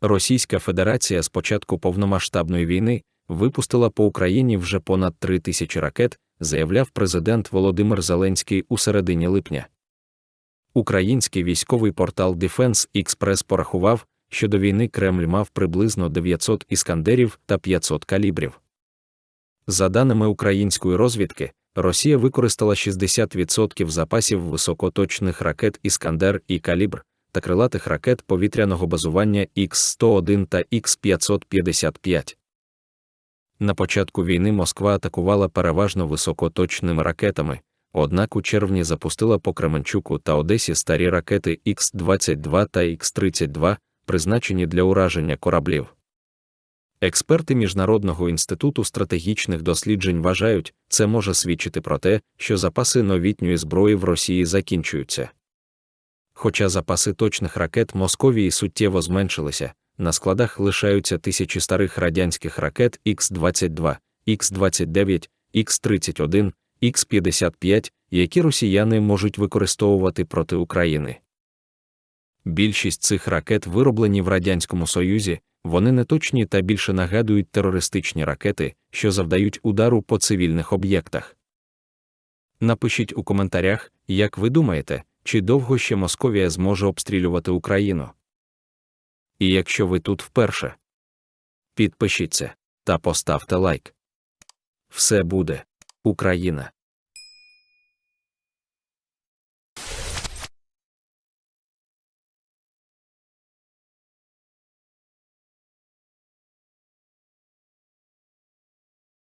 Російська Федерація з початку повномасштабної війни випустила по Україні вже понад 3 тисячі ракет, заявляв президент Володимир Зеленський у середині липня. Український військовий портал Defense Express порахував, що до війни Кремль мав приблизно 900 іскандерів та 500 калібрів. За даними української розвідки, Росія використала 60% запасів високоточних ракет Іскандер і Калібр та крилатих ракет повітряного базування Х-101 та Х-555. На початку війни Москва атакувала переважно високоточними ракетами, однак у червні запустила по Кременчуку та Одесі старі ракети Х-22 та Х-32, призначені для ураження кораблів. Експерти Міжнародного інституту стратегічних досліджень вважають, це може свідчити про те, що запаси новітньої зброї в Росії закінчуються. Хоча запаси точних ракет Московії суттєво зменшилися, на складах лишаються тисячі старих радянських ракет Х-22, Х-29, Х-31, Х-55, які росіяни можуть використовувати проти України. Більшість цих ракет вироблені в Радянському Союзі, вони неточні та більше нагадують терористичні ракети, що завдають удару по цивільних об'єктах. Напишіть у коментарях, як ви думаєте, чи довго ще Московія зможе обстрілювати Україну. І якщо ви тут вперше, підпишіться та поставте лайк. Все буде Україна!